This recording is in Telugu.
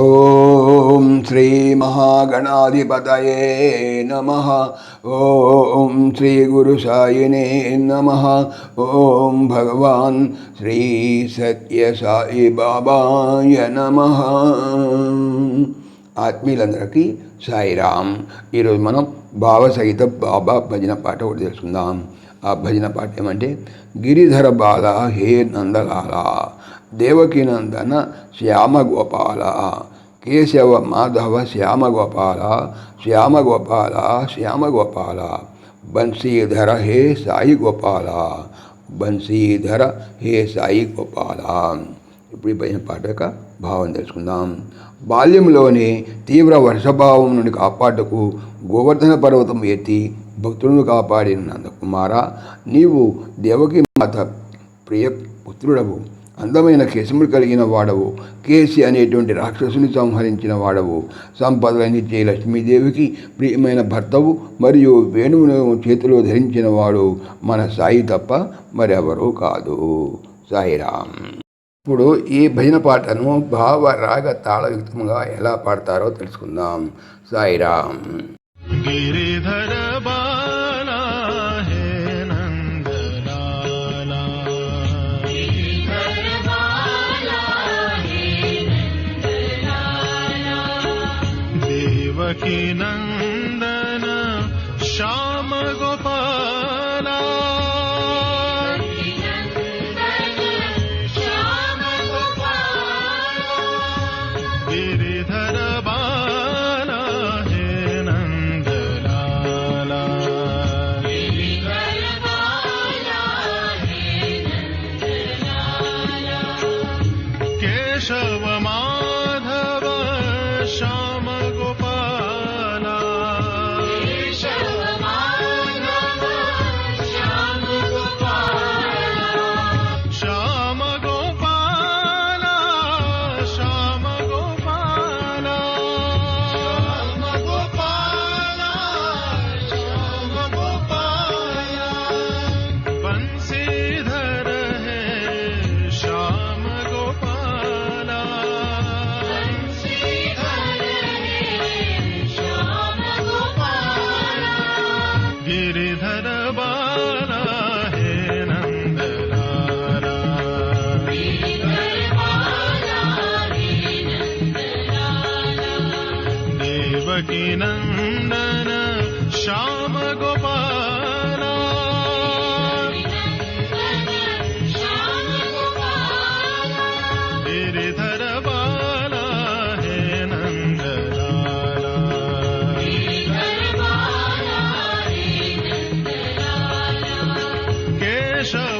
ఓం శ్రీ మహాగణాధిపతయే నమ. ఓం శ్రీ గురు సాయినే నమ. ఓం భగవాన్ శ్రీ సత్య సాయి బాబాయ నమ. ఆత్మీయులందరికీ సాయిరామ్ ఈరోజు మనం భావ సహిత బాబా భజన పాట ఒకటి తెలుసుకుందాం. ఆ భజన పాట ఏమంటే గిరిధర బాల హే నందలాల. దేవకీనందన శ్యామగోపాల. శ్యామ గోపాల కేశవ మాధవ శ్యామ గోపాల శ్యామ గోపాల శ్యామ గోపాల బన్సీధర హే సాయి గోపాల బన్సీధర హే సాయి గోపాల. ఇప్పుడు ఈ భజన పాటక భావం తెలుసుకుందాం. బాల్యంలోనే తీవ్ర వర్షభావం నుండి కాపాడుటకు గోవర్ధన పర్వతం ఎత్తి భక్తులను కాపాడిన నందకుమార నీవు దేవకి మాత ప్రియ పుత్రుడవు. అందమైన కేశములు కలిగిన వాడవు. కేసి అనేటువంటి రాక్షసుని సంహరించిన వాడవు. సంపదలనిచ్చే లక్ష్మీదేవికి ప్రియమైన భర్తవు మరియు వేణువును చేతిలో ధరించిన వాడు మన సాయి తప్ప మరెవరూ కాదు. సాయిరామ్ ఇప్పుడు ఈ భజన పాటను భావ రాగ తాళయుక్తంగా ఎలా పాడతారో తెలుసుకుందాం. సాయిరామ్ గిరిధర नन्दन श्याम गोपाला देवकी नंदन श्याम गोपाला गिरिधर बाला हे नंदलाला। केशव